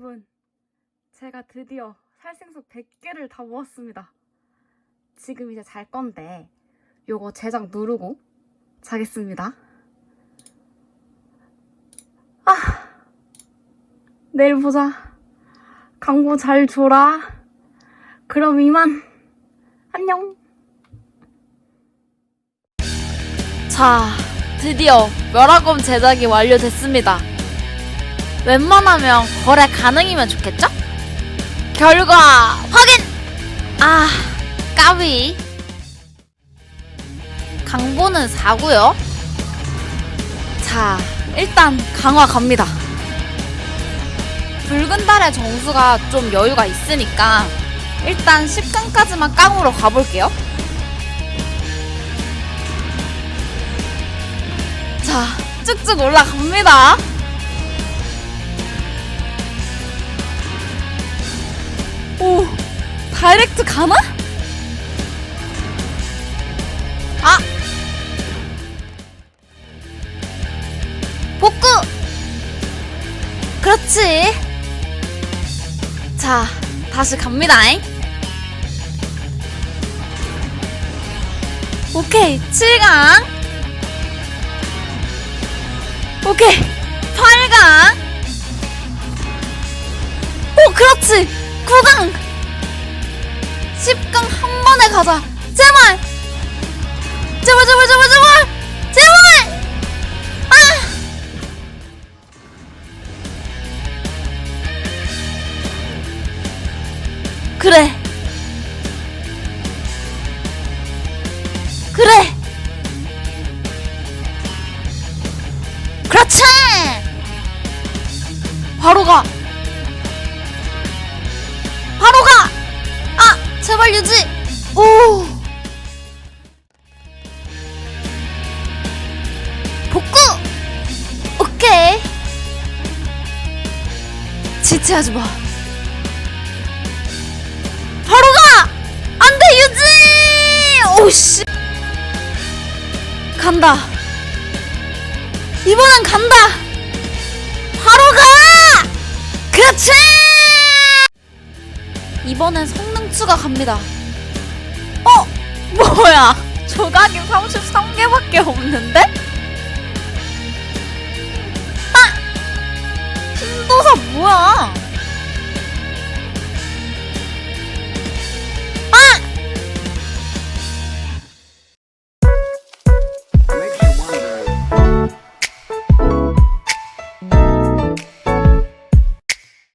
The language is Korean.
여러분, 제가 드디어 살생석 100개를 다 모았습니다. 지금 이제 잘 건데, 요거 제작 누르고 자겠습니다. 아! 내일 보자. 광고 잘 줘라. 그럼 이만. 안녕. 자, 드디어 멸하검 제작이 완료됐습니다. 웬만하면 거래 가능이면 좋겠죠? 결과 확인! 아, 까비. 강보는 4고요. 자, 일단 강화 갑니다. 붉은 달의 정수가 좀 여유가 있으니까 일단 10강까지만 깡으로 가볼게요. 자, 쭉쭉 올라갑니다. 다이렉트 가나? 아! 복구! 그렇지. 자, 다시 갑니다잉. 오케이, 7강. 오케이 8강 오 그렇지 9강 10강 한 번에 가자. 제발! 제발 제발 제발 제발! 제발! 아! 그래 제발 유지! 오! 복구! 오케이! 지체하지 마. 바로 가! 안 돼, 유지! 오씨! 간다. 이번엔 간다! 바로 가! 그렇지! 이번엔 성능 추가 갑니다. 어? 뭐야? 조각이 33개밖에 없는데? 아! 힘도사 뭐야?